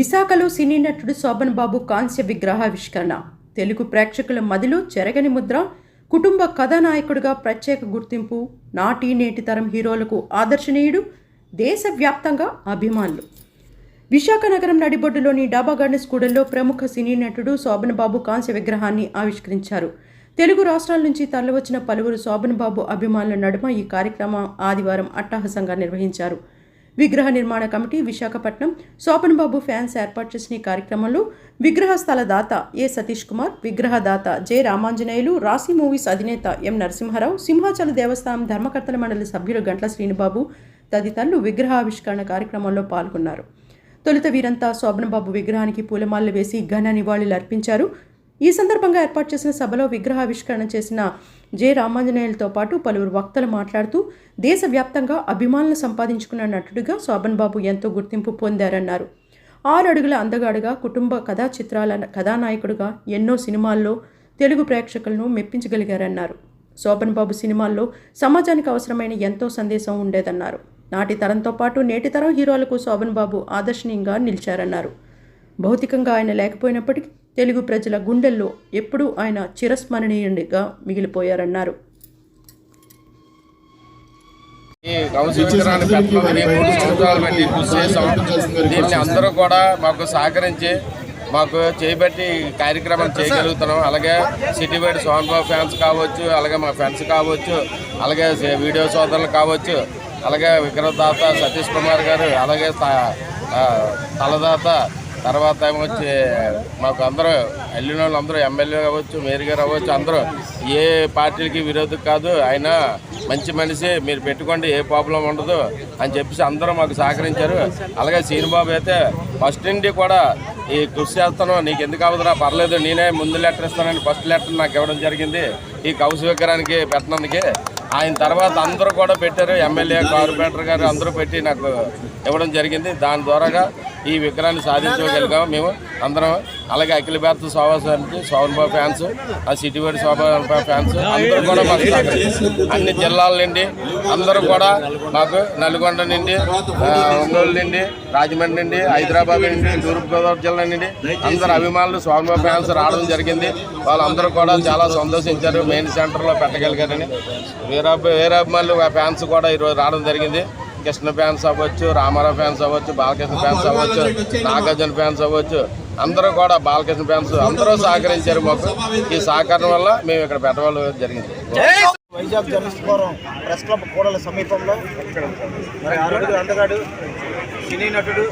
విశాఖలో సినీ నటుడు శోభన్ బాబు కాంస్య విగ్రహావిష్కరణ. తెలుగు ప్రేక్షకుల మదిలో చెరగని ముద్ర కుటుంబ కథానాయకుడిగా ప్రత్యేక గుర్తింపు నాటి నేటి తరం హీరోలకు ఆదర్శనీయుడు దేశవ్యాప్తంగా అభిమానులు. విశాఖ నగరం నడిబొడ్డులోని డాబా గార్డెన్స్ కూడల్లో ప్రముఖ సినీ నటుడు శోభన్ బాబు కాంస్య విగ్రహాన్ని ఆవిష్కరించారు. తెలుగు రాష్ట్రాల నుంచి తరలివచ్చిన పలువురు శోభన్ బాబు అభిమానుల నడుమ ఈ కార్యక్రమం ఆదివారం అట్టహాసంగా నిర్వహించారు. విగ్రహ నిర్మాణ కమిటీ విశాఖపట్నం శోభన్ బాబు ఫ్యాన్స్ ఏర్పాటు చేసిన ఈ కార్యక్రమంలో విగ్రహ స్థల దాత ఏ సతీష్ కుమార్ విగ్రహదాత జె రామాంజనేయులు రాశి మూవీస్ అధినేత ఎం నరసింహారావు సింహాచల దేవస్థానం ధర్మకర్తల మండలి సభ్యులు గంట్ల శ్రీనిబాబు తదితరులు విగ్రహావిష్కరణ కార్యక్రమంలో పాల్గొన్నారు. తొలుత వీరంతా శోభనబాబు విగ్రహానికి పూలమాలలు వేసి ఘన నివాళులు అర్పించారు. ఈ సందర్భంగా ఏర్పాటు చేసిన సభలో విగ్రహావిష్కరణ చేసిన జె. రామాంజనేయులతో పాటు పలువురు వక్తలు మాట్లాడుతూ దేశవ్యాప్తంగా అభిమానులు సంపాదించుకున్న నటుడిగా శోభన్ బాబు ఎంతో గుర్తింపు పొందారన్నారు. ఆరు అడుగుల అందగాడుగా కుటుంబ కథా చిత్రాల కథానాయకుడిగా ఎన్నో సినిమాల్లో తెలుగు ప్రేక్షకులను మెప్పించగలిగారన్నారు. శోభన్ బాబు సినిమాల్లో సమాజానికి అవసరమైన ఎంతో సందేశం ఉండేదన్నారు. నాటి తరంతో పాటు నేటి తరం హీరోలకు శోభన్ బాబు ఆదర్శనీయంగా నిలిచారన్నారు. భౌతికంగా ఆయన లేకపోయినప్పటికీ తెలుగు ప్రజల గుండెల్లో ఎప్పుడూ ఆయన చిరస్మరణీయుడిగా మిగిలిపోయారన్నారు. దీన్ని అందరూ కూడా మాకు సహకరించి మాకు చేయబట్టి కార్యక్రమం చేయగలుగుతున్నాం. అలాగే సిటీ బయట సోహన్ బాబు ఫ్యాన్స్ కావచ్చు అలాగే మా ఫ్రెండ్స్ కావచ్చు అలాగే వీడియో సోదరులు కావచ్చు అలాగే విగ్రహదాత సతీష్ కుమార్ గారు అలాగే త- తలదాత తర్వాత ఏమొచ్చి వచ్చి మాకు అందరూ వెళ్ళిన వాళ్ళు అందరూ ఎమ్మెల్యే అవ్వచ్చు మేయర్ గారు అవ్వచ్చు అందరూ ఏ పార్టీలకి విరోధం కాదు. ఆయన మంచి మనిషి మీరు పెట్టుకోండి ఏ ప్రాబ్లం ఉండదు అని చెప్పేసి అందరూ మాకు సహకరించారు. అలాగే సీనిబాబు అయితే ఫస్ట్ నుండి కూడా ఈ కృషి చేస్తాను. నీకు ఎందుకు అవదురా పర్లేదు నేనే ముందు లెటర్ ఇస్తానని ఫస్ట్ లెటర్ నాకు ఇవ్వడం జరిగింది. ఈ కౌసు విగ్రహానికి పెట్టడానికి ఆయన తర్వాత అందరూ కూడా పెట్టారు. ఎమ్మెల్యే కార్పొరేటర్ గారు అందరూ పెట్టి నాకు ఇవ్వడం జరిగింది. దాని ద్వారాగా ఈ విగ్రహాన్ని సాధించగలిగాం మేము అందరం అలాగే అఖిల భారత సోవాసానికి శోభన్ బాబు ఫ్యాన్స్ ఆ సిటీ వాడి శోభన్ బాబు ఫ్యాన్స్ అందరూ కూడా మాకు. అన్ని జిల్లాల నుండి అందరూ కూడా మాకు నల్గొండ నుండి ఒంగోలు నుండి రాజమండ్రి నుండి హైదరాబాద్ నుండి తూర్పుగోదావరి జిల్లా నుండి అందరు అభిమానులు శోభన్ బాబు ఫ్యాన్స్ రావడం జరిగింది. వాళ్ళందరూ కూడా చాలా సంతోషించారు. మెయిన్ సెంటర్లో పెట్టగలిగారని. వేరే వేరే అభిమానులు ఫ్యాన్స్ కూడా ఈరోజు రావడం జరిగింది. కృష్ణ ఫ్యాన్స్ అవ్వచ్చు రామారావు ఫ్యాన్స్ అవ్వచ్చు బాలకృష్ణ ఫ్యాన్స్ అవ్వచ్చు నాగార్జున ఫ్యాన్స్ అవ్వచ్చు. అందరూ కూడా బాలకృష్ణ ఫ్యాన్స్ అందరూ సహకరించారు మాకు. ఈ సహకారం వల్ల మేము ఇక్కడ పెట్టవలసి జరిగింది. Vizag journalist forum press club కూడల సమీపంలో మరి ఆరుగుడు అందగాడు సినీ నటుడు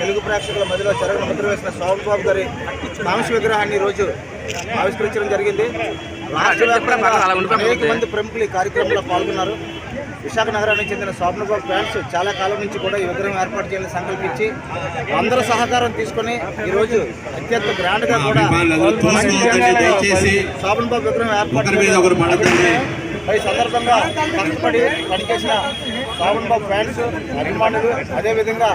తెలుగు ప్రేక్షకుల మధ్యలో చెరగ ముద్ర వేసిన శోభన్ బాబు గారి కాంస్య విగ్రహాన్ని ఈరోజు ఆవిష్కరించడం జరిగింది. రాష్ట్ర వ్యాప్తంగా అనేక మంది ప్రముఖులు ఈ కార్యక్రమంలో పాల్గొన్నారు. విశాఖ నగరానికి చెందిన బాబు ఫ్యాన్స్ చాలా కాలం నుంచి కూడా ఈ విగ్రహం ఏర్పాటు చేయాలని సంకల్పించి అందరూ సహకారం తీసుకొని ఈరోజు అత్యంత గ్రాండ్గా కూడా శోభన్ బాబు విగ్రహం ఏర్పాటు ఈ సందర్భంగా కష్టపడి పనిచేసిన శ్రావణ్ బాబు ఫ్యాన్స్ అభిమానులు అదేవిధంగా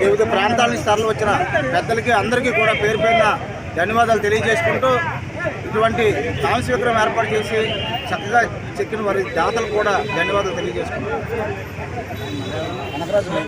వివిధ ప్రాంతాల నుంచి తరలి వచ్చిన పెద్దలకి అందరికీ కూడా పేరు పేరున ధన్యవాదాలు తెలియజేసుకుంటూ ఇటువంటి కాంస్య విగ్రహం ఏర్పాటు చేసి చక్కగా చెక్కిన వారి దాతలు కూడా ధన్యవాదాలు తెలియజేసుకుంటాం